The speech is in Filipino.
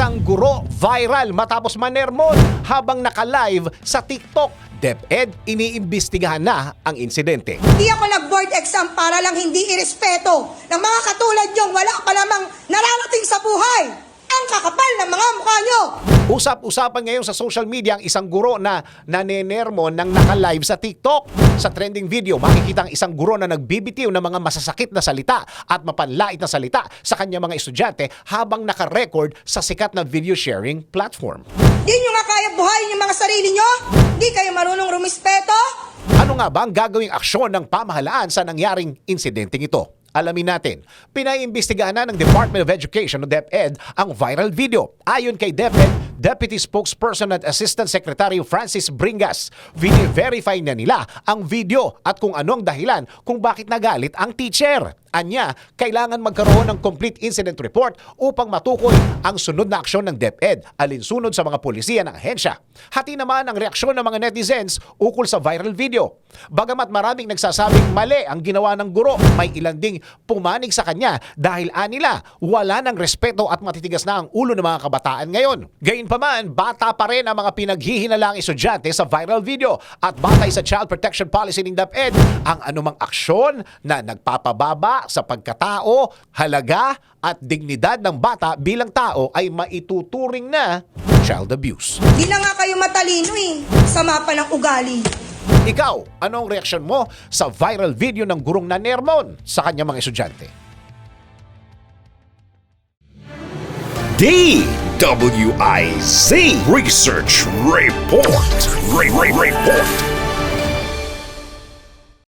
Isang guro viral matapos manermon habang naka-live sa TikTok. DepEd iniimbestigahan na ang insidente. Hindi ako nag-board exam para lang hindi irespeto ng mga katulad yung wala pa namang nararating sa buhay. Ang kakapal ng mga mukha nyo. Usap-usapan ngayon sa social media ang isang guro na nanenermon ng naka-live sa TikTok. Sa trending video, makikita ang isang guro na nagbibitiw ng mga masasakit na salita at mapanlait na salita sa kanyang mga estudyante habang naka-record sa sikat na video sharing platform. Di nyo nga kaya buhayin yung mga sarili nyo? Di kayo marunong rumispeto? Ano nga ba ang gagawing aksyon ng pamahalaan sa nangyaring insidenteng ito? Alamin natin, pinaiimbestigahan na ng Department of Education o DepEd ang viral video. Ayon kay DepEd, Deputy Spokesperson at Assistant Secretary Francis Bringas, verify na nila ang video at kung ano ang dahilan kung bakit nagalit ang teacher. Anya, kailangan magkaroon ng complete incident report upang matukoy ang sunod na aksyon ng DepEd alinsunod sa mga polisiya ng ahensya. Hati naman ang reaksyon ng mga netizens ukol sa viral video. Bagamat maraming nagsasabing mali ang ginawa ng guro, may ilan ding pumanig sa kanya dahil anila wala ng respeto at matitigas na ang ulo ng mga kabataan ngayon. Gayunpaman, bata pa rin ang mga pinaghihinalaang estudyante sa viral video at batay sa Child Protection Policy ng DepEd, ang anumang aksyon na nagpapababa sa pagkatao, halaga at dignidad ng bata bilang tao ay maituturing na child abuse. Di na nga kayo matalino eh. Sama pa ng ugali. Ikaw, anong reaksyon mo sa viral video ng gurong na Nermon sa kanyang mga estudyante? DWIZ Research Report. Re- Re- Report.